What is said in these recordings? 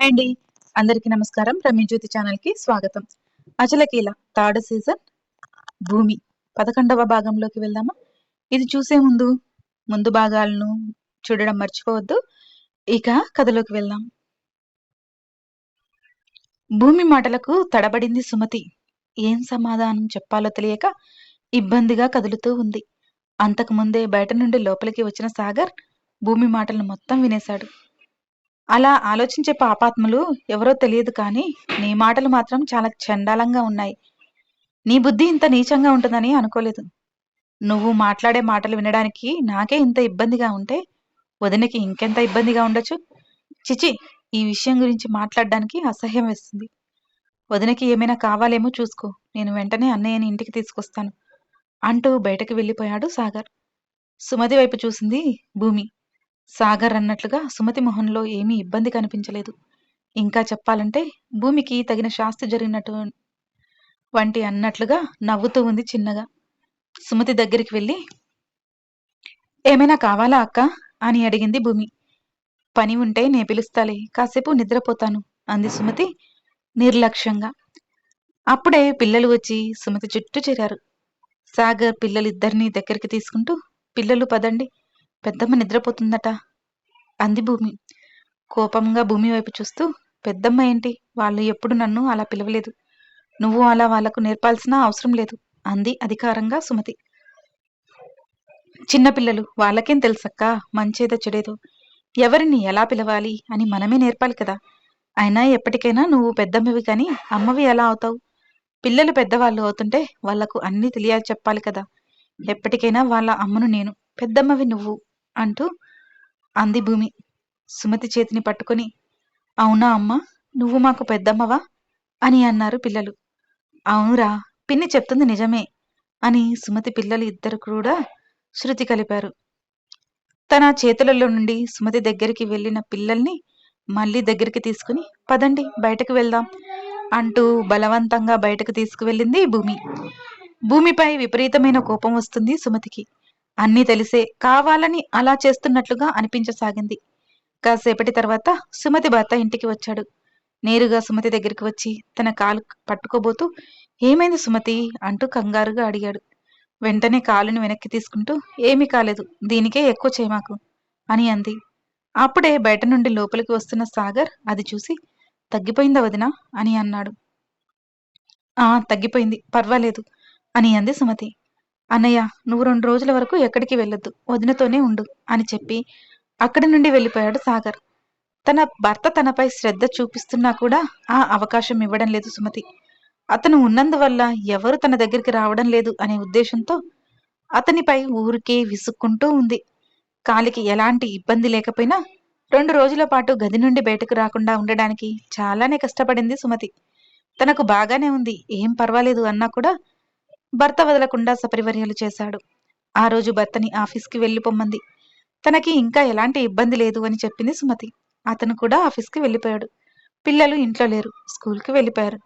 Hi అండి. అందరికీ నమస్కారం. రమ్య జ్యోతి ఛానల్కి స్వాగతం అచలకీల థర్డ్ సీజన్ భూమి పదకొండవ భాగంలోకి వెళ్దామా? ఇది చూసే ముందు ముందు భాగాలను చూడడం మర్చిపోవద్దు. ఇక కథలోకి వెళ్దాం. భూమి మాటలకు తడబడింది సుమతి. ఏం సమాధానం చెప్పాలో తెలియక ఇబ్బందిగా కదులుతూ ఉంది. అంతకు ముందే బయట నుండి లోపలికి వచ్చిన సాగర్ భూమి మాటలను మొత్తం వినేశాడు. అలా ఆలోచించే పాపాత్ములు ఎవరో తెలియదు కానీ నీ మాటలు మాత్రం చాలా చండాలంగా ఉన్నాయి. నీ బుద్ధి ఇంత నీచంగా ఉంటుందని అనుకోలేదు. నువ్వు మాట్లాడే మాటలు వినడానికి నాకే ఇంత ఇబ్బందిగా ఉంటే వదినకి ఇంకెంత ఇబ్బందిగా ఉండొచ్చు? చిచి ఈ విషయం గురించి మాట్లాడడానికి అసహ్యం వేస్తుంది. వదినకి ఏమైనా కావాలేమో చూసుకో. నేను వెంటనే అన్నయ్యని ఇంటికి తీసుకొస్తాను. అంటూ బయటకు వెళ్ళిపోయాడు సాగర్. సుమతి వైపు చూసింది భూమి. సాగర్ అన్నట్లుగా సుమతి మొహంలో ఏమీ ఇబ్బంది కనిపించలేదు. ఇంకా చెప్పాలంటే భూమికి తగిన శాస్తి జరిగినట్టు వంటి అన్నట్లుగా నవ్వుతూ ఉంది చిన్నగా. సుమతి దగ్గరికి వెళ్ళి ఏమైనా కావాలా అక్క? అని అడిగింది భూమి. పని ఉంటే నే పిలుస్తాలే కాసేపు నిద్రపోతాను అంది సుమతి నిర్లక్ష్యంగా. అప్పుడే పిల్లలు వచ్చి సుమతి చుట్టూ చేరారు. సాగర్ పిల్లలిద్దరినీ దగ్గరికి తీసుకుంటూ పిల్లలు పదండి పెద్దమ్మ నిద్రపోతుందట. అంది భూమి. కోపంగా భూమి వైపు చూస్తూ పెద్దమ్మ ఏంటి? వాళ్ళు ఎప్పుడు నన్ను అలా పిలవలేదు. నువ్వు అలా వాళ్ళకు నేర్పాల్సిన అవసరం లేదు అంది అధికారంగా సుమతి. చిన్నపిల్లలు వాళ్ళకేం తెలుసక్క? మంచేదో చెడేదో. ఎవరిని ఎలా పిలవాలి అని మనమే నేర్పాలి కదా. అయినా ఎప్పటికైనా నువ్వు పెద్దమ్మవి కానీ అమ్మవి ఎలా అవుతావు? పిల్లలు పెద్దవాళ్ళు అవుతుంటే వాళ్ళకు అన్నీ తెలియాలి చెప్పాలి కదా. ఎప్పటికైనా వాళ్ళ అమ్మను నేను పెద్దమ్మవి నువ్వు. అంటూ అంది భూమి. సుమతి చేతిని పట్టుకొని అవునా అమ్మ నువ్వు మాకు పెద్దమ్మవా? అని అన్నారు పిల్లలు. అవునురా పిన్ని చెప్తుంది నిజమే అని సుమతి పిల్లలు ఇద్దరు కూడా శృతి కలిపారు. తన చేతులలో నుండి సుమతి దగ్గరికి వెళ్ళిన పిల్లల్ని మళ్ళీ దగ్గరికి తీసుకుని పదండి బయటకు వెళ్దాం అంటూ బలవంతంగా బయటకు తీసుకువెళ్ళింది భూమి. భూమిపై విపరీతమైన కోపం వస్తుంది సుమతికి. అన్నీ తెలిసే కావాలని అలా చేస్తున్నట్లుగా అనిపించసాగింది. కాసేపటి తర్వాత సుమతి భర్త ఇంటికి వచ్చాడు. నేరుగా సుమతి దగ్గరికి వచ్చి తన కాలు పట్టుకోబోతూ ఏమైంది సుమతి? అంటూ కంగారుగా అడిగాడు. వెంటనే కాలుని వెనక్కి తీసుకుంటూ ఏమీ కాలేదు దీనికే ఎక్కువ చేయమాకు అని అంది. అప్పుడే బయట నుండి లోపలికి వస్తున్న సాగర్ అది చూసి తగ్గిపోయిందా వదినా? అని అన్నాడు. ఆ తగ్గిపోయింది పర్వాలేదు అని అంది సుమతి. అన్నయ్య నువ్వు రెండు రోజుల వరకు ఎక్కడికి వెళ్ళొద్దు వదినతోనే ఉండు అని చెప్పి అక్కడి నుండి వెళ్ళిపోయాడు సాగర్. తన భర్త తనపై శ్రద్ధ చూపిస్తున్నా కూడా ఆ అవకాశం ఇవ్వడం లేదు సుమతి. అతను ఉన్నందువల్ల ఎవరు తన దగ్గరికి రావడం లేదు అనే ఉద్దేశంతో అతనిపై ఊరికే విసుక్కుంటూ ఉంది. కాలికి ఎలాంటి ఇబ్బంది లేకపోయినా రెండు రోజుల పాటు గది నుండి బయటకు రాకుండా ఉండడానికి చాలానే కష్టపడింది సుమతి. తనకు బాగానే ఉంది ఏం పర్వాలేదు అన్నా కూడా భర్త వదలకుండా సపరివర్యాలు చేశాడు. ఆ రోజు భర్తని ఆఫీస్కి వెళ్ళిపోమ్మంది. తనకి ఇంకా ఎలాంటి ఇబ్బంది లేదు అని చెప్పింది సుమతి. అతను కూడా ఆఫీస్కి వెళ్ళిపోయాడు. పిల్లలు ఇంట్లో లేరు. స్కూల్కి వెళ్ళిపోయారు.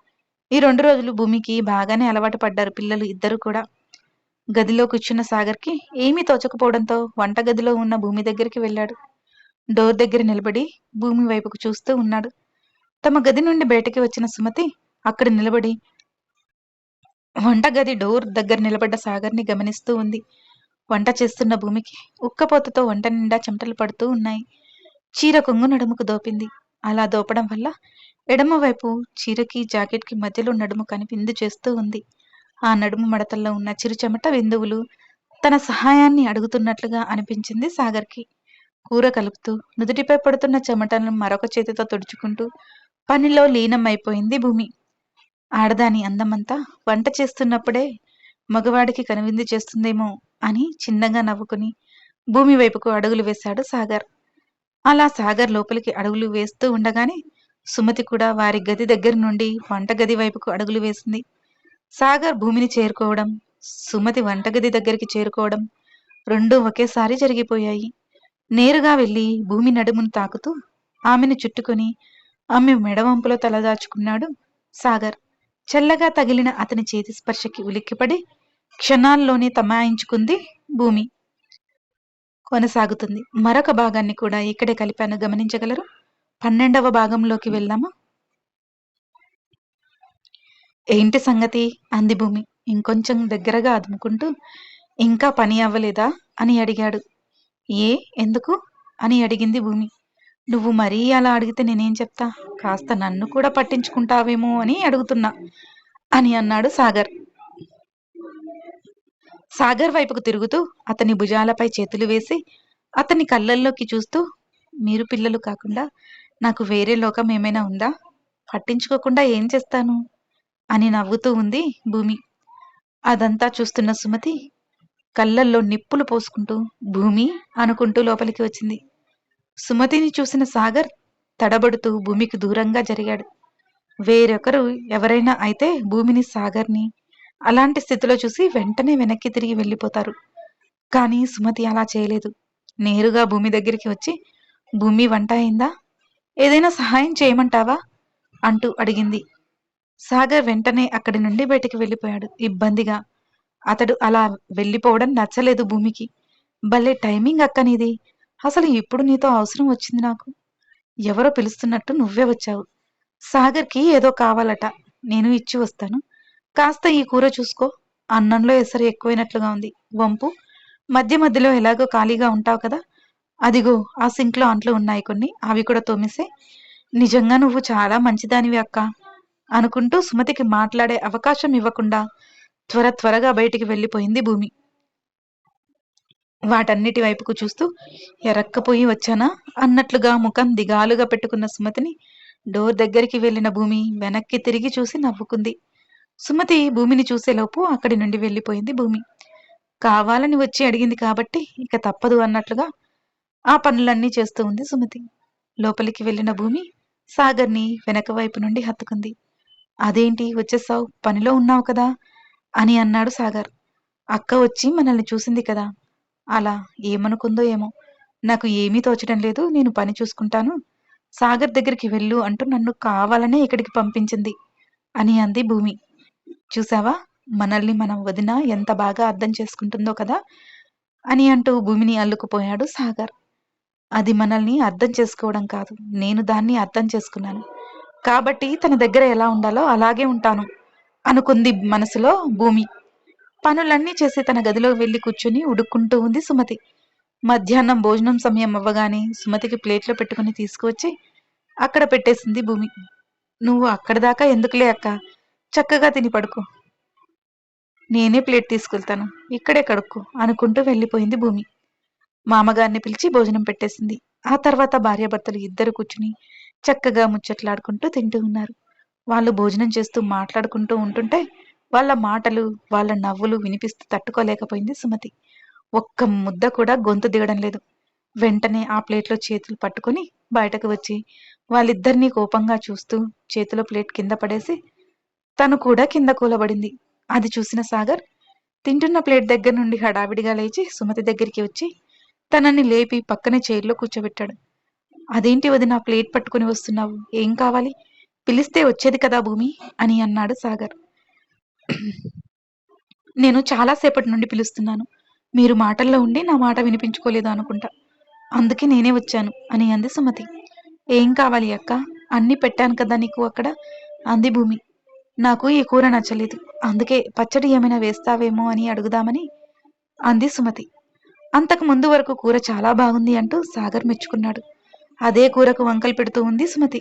ఈ రెండు రోజులు భూమికి బాగానే అలవాటు పడ్డారు పిల్లలు ఇద్దరు కూడా. గదిలో కూర్చున్న సాగర్కి ఏమీ తోచకపోవడంతో వంటగదిలో ఉన్న భూమి దగ్గరికి వెళ్ళాడు. డోర్ దగ్గర నిలబడి భూమి వైపుకు చూస్తూ ఉన్నాడు. తమ గది నుండి బయటకి వచ్చిన సుమతి అక్కడ నిలబడి వంటగది డోర్ దగ్గర నిలబడ్డ సాగర్ని గమనిస్తూ ఉంది. వంట చేస్తున్న భూమికి ఉక్కపోతతో వంట నిండా చెమటలు పడుతూ ఉన్నాయి. చీర కొంగు నడుముకు దోపింది. అలా దోపడం వల్ల ఎడమవైపు చీరకి జాకెట్కి మధ్యలో నడుము కనిపింది చేస్తూ ఉంది. ఆ నడుము మడతల్లో ఉన్న చిరు చెమట బిందువులు తన సహాయాన్ని అడుగుతున్నట్లుగా అనిపించింది సాగర్కి. కూర కలుపుతూ నుదుటిపై పడుతున్న చెమటలను మరొక చేతితో తుడుచుకుంటూ పనిలో లీనమైపోయింది భూమి. ఆడదాని అందమంతా వంట చేస్తున్నప్పుడే మగవాడికి కనువిందు చేస్తుందేమో అని చిన్నగా నవ్వుకుని భూమి వైపుకు అడుగులు వేశాడు సాగర్. అలా సాగర్ లోపలికి అడుగులు వేస్తూ ఉండగానే సుమతి కూడా వారి గది దగ్గర నుండి వంట గది వైపుకు అడుగులు వేసింది. సాగర్ భూమిని చేరుకోవడం సుమతి వంటగది దగ్గరికి చేరుకోవడం రెండూ ఒకేసారి జరిగిపోయాయి. నేరుగా వెళ్ళి భూమి నడుమును తాకుతూ ఆమెను చుట్టుకొని ఆమె మెడవంపులో తలదాచుకున్నాడు సాగర్. చల్లగా తగిలిన అతని చేతి స్పర్శకి ఉలిక్కిపడి క్షణాల్లోనే తమాయించుకుంది భూమి. కొనసాగుతుంది. మరొక భాగాన్ని కూడా ఇక్కడే కలిపాను. గమనించగలరు? పన్నెండవ భాగంలోకి వెళ్దామా? ఏంటి సంగతి? అంది భూమి. ఇంకొంచెం దగ్గరగా అదుముకుంటూ ఇంకా పని అవ్వలేదా? అని అడిగాడు. ఏ? ఎందుకు? అని అడిగింది భూమి. నువ్వు మరీ అలా అడిగితే నేనేం చెప్తా? కాస్త నన్ను కూడా పట్టించుకుంటావేమో అని అడుగుతున్నా అని అన్నాడు సాగర్. సాగర్ వైపుకు తిరుగుతూ అతని భుజాలపై చేతులు వేసి అతని కళ్ళల్లోకి చూస్తూ మీరు పిల్లలు కాకుండా నాకు వేరే లోకం ఏమైనా ఉందా? పట్టించుకోకుండా ఏం చేస్తాను? అని నవ్వుతూ ఉంది భూమి. అదంతా చూస్తున్న సుమతి కళ్ళల్లో నిప్పులు పోసుకుంటూ భూమి అనుకుంటూ లోపలికి వచ్చింది. సుమతిని చూసిన సాగర్ తడబడుతూ భూమికి దూరంగా జరిగాడు. వేరొకరు ఎవరైనా అయితే భూమిని సాగర్ని అలాంటి స్థితిలో చూసి వెంటనే వెనక్కి తిరిగి వెళ్ళిపోతారు. కానీ సుమతి అలా చేయలేదు. నేరుగా భూమి దగ్గరికి వచ్చి భూమి వంట అయిందా? ఏదైనా సహాయం చేయమంటావా? అంటూ అడిగింది. సాగర్ వెంటనే అక్కడి నుండి బయటికి వెళ్ళిపోయాడు. ఇబ్బందిగా. అతడు అలా వెళ్ళిపోవడం నచ్చలేదు భూమికి. భలే టైమింగ్ అక్కనిది అసలు ఇప్పుడు నీతో అవసరం వచ్చింది నాకు? ఎవరో పిలుస్తున్నట్టు నువ్వే వచ్చావు. సాగర్కి ఏదో కావాలట నేను ఇచ్చి వస్తాను. కాస్త ఈ కూర చూసుకో. అన్నంలో ఎసరు ఎక్కువైనట్లుగా ఉంది. వంపు. మధ్య మధ్యలో ఎలాగో ఖాళీగా ఉంటావు కదా? అదిగో ఆ సింక్లో అంట్లు ఉన్నాయి కొన్ని. అవి కూడా తోమిసే. నిజంగా నువ్వు చాలా మంచిదానివి అక్క. అనుకుంటూ సుమతికి మాట్లాడే అవకాశం ఇవ్వకుండా త్వర త్వరగా బయటికి వెళ్ళిపోయింది భూమి. వాటన్నిటి వైపుకు చూస్తూ ఎరక్కపోయి వచ్చానా? అన్నట్లుగా ముఖం దిగాలుగా పెట్టుకున్న సుమతిని డోర్ దగ్గరికి వెళ్ళిన భూమి వెనక్కి తిరిగి చూసి నవ్వుకుంది. సుమతి భూమిని చూసేలోపు అక్కడి నుండి వెళ్ళిపోయింది భూమి. కావాలని వచ్చి అడిగింది కాబట్టి ఇక తప్పదు అన్నట్లుగా ఆ పనులన్నీ చేస్తూ ఉంది సుమతి. లోపలికి వెళ్ళిన భూమి సాగర్ని వెనక వైపు నుండి హత్తుకుంది. అదేంటి వచ్చేసావు? పనిలో ఉన్నావు కదా? అని అన్నాడు సాగర్. అక్క వచ్చి మనల్ని చూసింది కదా అలా ఏమనుకుందో ఏమో. నాకు ఏమీ తోచడం లేదు నేను పని చూసుకుంటాను. సాగర్ దగ్గరికి వెళ్ళు అంటూ నన్ను కావాలనే ఇక్కడికి పంపించింది అని అంది భూమి. చూసావా? మనల్ని మనం వదిన ఎంత బాగా అర్థం చేసుకుంటుందో కదా అని అంటూ భూమిని అల్లుకుపోయాడు సాగర్. అది మనల్ని అర్థం చేసుకోవడం కాదు నేను దాన్ని అర్థం చేసుకున్నాను. కాబట్టి తన దగ్గర ఎలా ఉండాలో అలాగే ఉంటాను అనుకుంది మనసులో భూమి. పనులన్నీ చేసి తన గదిలో వెళ్ళి కూర్చుని ఉడుక్కుంటూ ఉంది సుమతి. మధ్యాహ్నం భోజనం సమయం అవ్వగానే సుమతికి ప్లేట్లో పెట్టుకుని తీసుకువచ్చి అక్కడ పెట్టేసింది భూమి. నువ్వు అక్కడ దాకా ఎందుకులే అక్క? చక్కగా తిని పడుకో. నేనే ప్లేట్ తీసుకెళ్తాను. ఇక్కడే కడుక్కో అనుకుంటూ వెళ్ళిపోయింది భూమి. మామగారిని పిలిచి భోజనం పెట్టేసింది. ఆ తర్వాత భార్యాభర్తలు ఇద్దరు కూర్చుని చక్కగా ముచ్చట్లాడుకుంటూ తింటూ ఉన్నారు. వాళ్ళు భోజనం చేస్తూ మాట్లాడుకుంటూ ఉంటుంటే వాళ్ళ మాటలు వాళ్ళ నవ్వులు వినిపిస్తూ తట్టుకోలేకపోయింది సుమతి. ఒక్క ముద్ద కూడా గొంతు దిగడం లేదు. వెంటనే ఆ ప్లేట్లో చేతులు పట్టుకొని బయటకు వచ్చి వాళ్ళిద్దరినీ కోపంగా చూస్తూ చేతిలో ప్లేట్ కింద పడేసి తను కూడా కింద కూలబడింది. అది చూసిన సాగర్ తింటున్న ప్లేట్ దగ్గర నుండి హడావిడిగా లేచి సుమతి దగ్గరికి వచ్చి తనని లేపి పక్కనే చైర్లో కూర్చోబెట్టాడు. అదేంటి వది నా ప్లేట్ పట్టుకుని వస్తున్నావు? ఏం కావాలి? పిలిస్తే వచ్చేది కదా భూమి అని అన్నాడు సాగర్. నేను చాలాసేపటి నుండి పిలుస్తున్నాను. మీరు మాటల్లో ఉండి నా మాట వినిపించుకోలేదు అనుకుంటా. అందుకే నేనే వచ్చాను అని అంది సుమతి. ఏం కావాలి అక్క? అన్నీ పెట్టాను కదా నీకు అక్కడ? అంది భూమి. నాకు ఈ కూర నచ్చలేదు. అందుకే పచ్చడి ఏమైనా వేస్తావేమో అని అడుగుదామని అంది సుమతి. అంతకు ముందు వరకు కూర చాలా బాగుంది అంటూ సాగర్ మెచ్చుకున్నాడు. అదే కూరకు వంకలు పెడుతూ ఉంది సుమతి.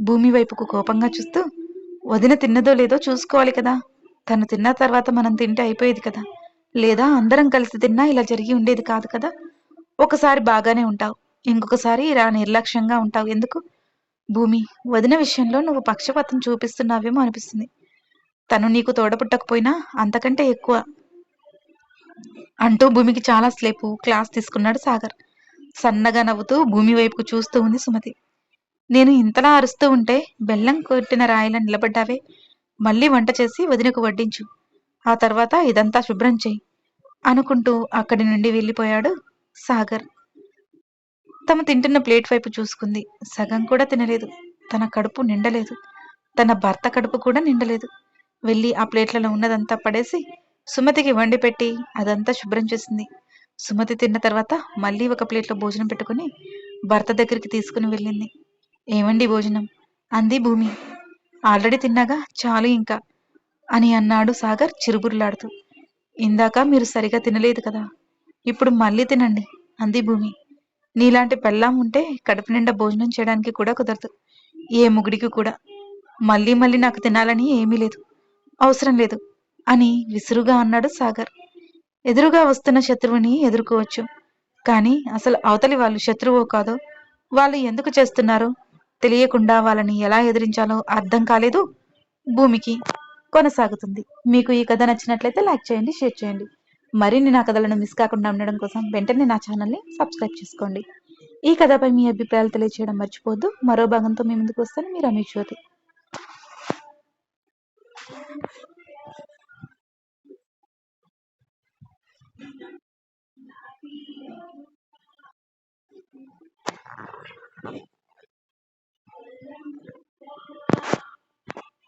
భూమి వైపుకు కోపంగా చూస్తూ వదిన తిన్నదో లేదో చూసుకోవాలి కదా? తను తిన్న తర్వాత మనం తింటే అయిపోయేది కదా. లేదా అందరం కలిసి తిన్నా ఇలా జరిగి ఉండేది కాదు కదా. ఒకసారి బాగానే ఉంటావు ఇంకొకసారి ఇలా నిర్లక్ష్యంగా ఉంటావు. ఎందుకు? భూమి వదిన విషయంలో నువ్వు పక్షపాతం చూపిస్తున్నావేమో అనిపిస్తుంది. తను నీకు తోడపుట్టకపోయినా అంతకంటే ఎక్కువ. అంటూ భూమికి చాలా స్లేపు క్లాస్ తీసుకున్నాడు సాగర్. సన్నగా నవ్వుతూ భూమి వైపుకు చూస్తూ ఉంది సుమతి. నేను ఇంతలా అరుస్తూ ఉంటే బెల్లం కొట్టిన రాయిలా నిలబడ్డావే. మళ్ళీ వంట చేసి వదినకు వడ్డించు. ఆ తర్వాత ఇదంతా శుభ్రం చేయి అనుకుంటూ అక్కడి నుండి వెళ్ళిపోయాడు సాగర్. తమ తింటున్న ప్లేట్ వైపు చూసుకుంది. సగం కూడా తినలేదు. తన కడుపు నిండలేదు. తన భర్త కడుపు కూడా నిండలేదు. వెళ్ళి ఆ ప్లేట్లలో ఉన్నదంతా పడేసి సుమతికి వండి పెట్టి అదంతా శుభ్రం చేసింది. సుమతి తిన్న తర్వాత మళ్ళీ ఒక ప్లేట్లో భోజనం పెట్టుకుని భర్త దగ్గరికి తీసుకుని వెళ్ళింది. ఏమండి భోజనం? అంది భూమి. ఆల్రెడీ తిన్నాగా? చాలు ఇంకా. అని అన్నాడు సాగర్ చిరుబుర్లాడుతూ. ఇందాక మీరు సరిగా తినలేదు కదా. ఇప్పుడు మళ్ళీ తినండి అంది భూమి. నీలాంటి పెళ్ళాం ఉంటే కడుపు నిండా భోజనం చేయడానికి కూడా కుదరదు. ఏ ముగుడికి కూడా. మళ్ళీ మళ్ళీ నాకు తినాలని ఏమీ లేదు. అవసరం లేదు అని విసురుగా అన్నాడు సాగర్. ఎదురుగా వస్తున్న శత్రువుని ఎదుర్కోవచ్చు. కానీ అసలు అవతలి వాళ్ళు శత్రువో కాదో? వాళ్ళు ఎందుకు చేస్తున్నారో? తెలియకుండా వాళ్ళని ఎలా ఎదిరించాలో అర్థం కాలేదు. భూమికి కొనసాగుతుంది. మీకు ఈ కథ నచ్చినట్లయితే లైక్ చేయండి షేర్ చేయండి. మరిన్ని నా కథలను మిస్ కాకుండా ఉండడం కోసం వెంటనే నా ఛానల్ని సబ్స్క్రైబ్ చేసుకోండి. ఈ కథపై మీ అభిప్రాయాలు తెలియచేయడం మర్చిపోద్దు మరో భాగంతో మీ ముందుకు వస్తాను. మీరు అమీక్షోతి